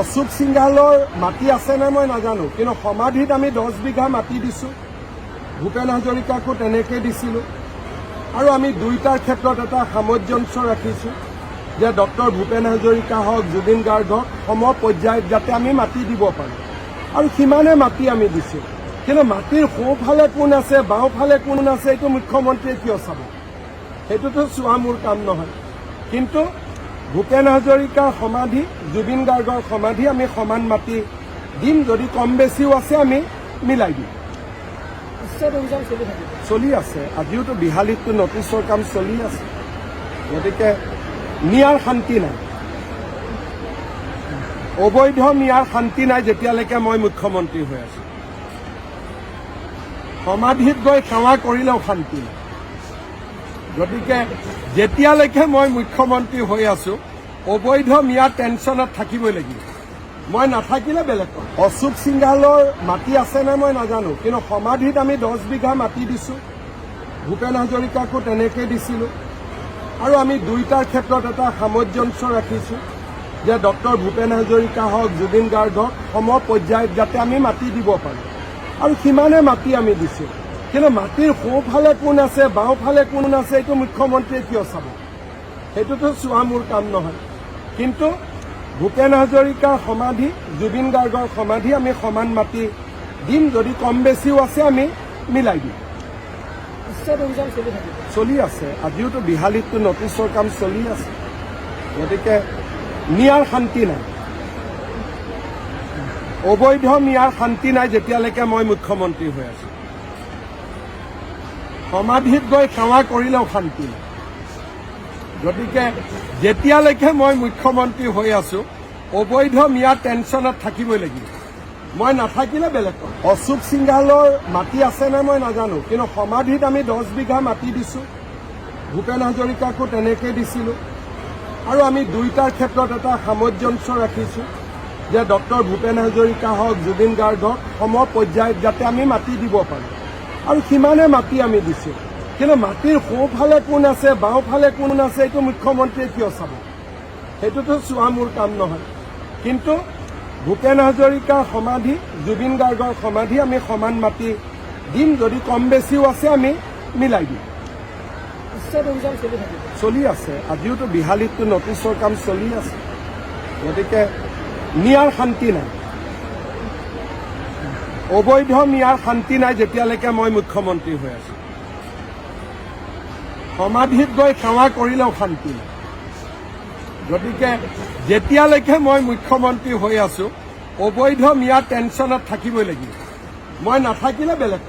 অশোক সিংহালৰ মাটি আছেনে মই নাজানো, কিন্তু সমাধিত আমি দহ বিঘা মাটি দিছোঁ। ভূপেন হাজৰিকাকো তেনেকৈ দিছিলোঁ। আৰু আমি দুইটাৰ ক্ষেত্ৰত এটা সামঞ্জস্য ৰাখিছোঁ, যে ডক্টৰ ভূপেন হাজৰিকা হওক, জুবিন গাৰ্গ হওক সম পৰ্যায়ত যাতে আমি মাটি দিব পাৰোঁ। আৰু সিমানে মাটি আমি দিছোঁ। কিন্তু মাটিৰ সোঁফালে কোন আছে, বাওঁফালে কোন আছে, এইটো মুখ্যমন্ত্ৰীয়ে কিয় চাব? সেইটোতো চোৱা মোৰ কাম নহয়। কিন্তু ভূপেন হাজৰিকাৰ সমাধি জুবিন গাৰ্গৰ সমাধি আমি সমান মাটি দিম যদি কম বেছিও আছে আমি মিলাই দিম। চলি আছে। আজিওতো বিহালীততো নটিচৰ কাম চলি আছে। গতিকে নিয়াৰ শান্তি নাই। অবৈধ নিয়াৰ শান্তি নাই যেতিয়ালৈকে মই মুখ্যমন্ত্ৰী হৈ আছো। সমাধিত গৈ সেৱা কৰিলেও শান্তি নাই। গতিকে যেতিয়ালৈকে মই মুখ্যমন্ত্ৰী হৈ আছো, অবৈধ মিয়াৰ টেনশ্যনত থাকিবই লাগিব। মই নাথাকিলে বেলেগ কথা। অশোক সিংহালৰ মাটি আছেনে মই নাজানো, কিন্তু সমাধিত আমি দহ বিঘা মাটি দিছোঁ। ভূপেন হাজৰিকাকো তেনেকৈ দিছিলোঁ। আৰু আমি দুইটাৰ ক্ষেত্ৰত এটা সামঞ্জস্য ৰাখিছোঁ যে ডক্টৰ ভূপেন হাজৰিকা হওক, জুবিন গাৰ্গ হওক সম পৰ্যায়ত যাতে আমি মাটি দিব পাৰোঁ। আৰু সিমানে মাটি আমি দিছোঁ। কিন্তু মাটিৰ সোঁফালে কোন আছে, বাওঁফালে কোন আছে, এইটো মুখ্যমন্ত্ৰীয়ে কিয় চাব? সেইটোতো চোৱা মোৰ কাম নহয়। কিন্তু ভূপেন হাজৰিকাৰ সমাধি, জুবিন গাৰ্গৰ সমাধি আমি সমান মাটি দিম, যদি কম বেছিও আছে, আমি মিলাই দিম। চলি আছে। আজিওতো বিহালীততো নটিচৰ কাম চলি আছে। গতিকে নিয়াৰ শান্তি নাই। অবৈধ নিয়াৰ শান্তি নাই যেতিয়ালৈকে মই মুখ্যমন্ত্ৰী হৈ আছো। সমাধিত গৈ সেৱা কৰিলেও শান্তি নাই গতিকে যেতিয়ালৈকে মই মুখ্যমন্ত্ৰী হৈ আছো, অবৈধ মিয়াৰ টেনশ্যনত থাকিবই লাগিব। মই নাথাকিলে বেলেগ কথা। অশোক সিংহালৰ মাটি আছেনে মই নাজানো, কিন্তু সমাধিত আমি দহ বিঘা মাটি দিছোঁ। ভূপেন হাজৰিকাকো তেনেকৈ দিছিলোঁ। আৰু আমি দুইটাৰ ক্ষেত্ৰত এটা সামঞ্জস্য ৰাখিছোঁ, যে ডক্টৰ ভূপেন হাজৰিকা হওক, জুবিন গাৰ্গ হওক, সম পৰ্যায়ত যাতে আমি মাটি দিব পাৰোঁ। আৰু সিমানে মাটি আমি দিছোঁ। কিন্তু মাটিৰ সোঁফালে কোন আছে বাওঁফালে কোন আছে এইটো মুখ্যমন্ত্ৰীয়ে কিয় চাব? সেইটোতো চোৱা মোৰ কাম নহয়। কিন্তু ভূপেন হাজৰিকাৰ সমাধি জুবিন গাৰ্গৰ সমাধি আমি সমান মাটি দিম যদি কম বেছিও আছে আমি মিলাই দিম। চলি আছে। আজিওতো বিহালীততো নটিচৰ কাম চলি আছে। গতিকে নিয়াৰ শান্তি নাই। অবৈধ নিয়াৰ শান্তি নাই যেতিয়ালৈকে মই মুখ্যমন্ত্ৰী হৈ আছো। সমাধিত গৈ সেৱা কৰিলেও শান্তি নাই। গতিকে যেতিয়ালৈকে মই মুখ্যমন্ত্ৰী হৈ আছো, অবৈধ মিয়া টেনশ্যনত থাকিবই লাগিব। মই নাথাকিলে বেলেগ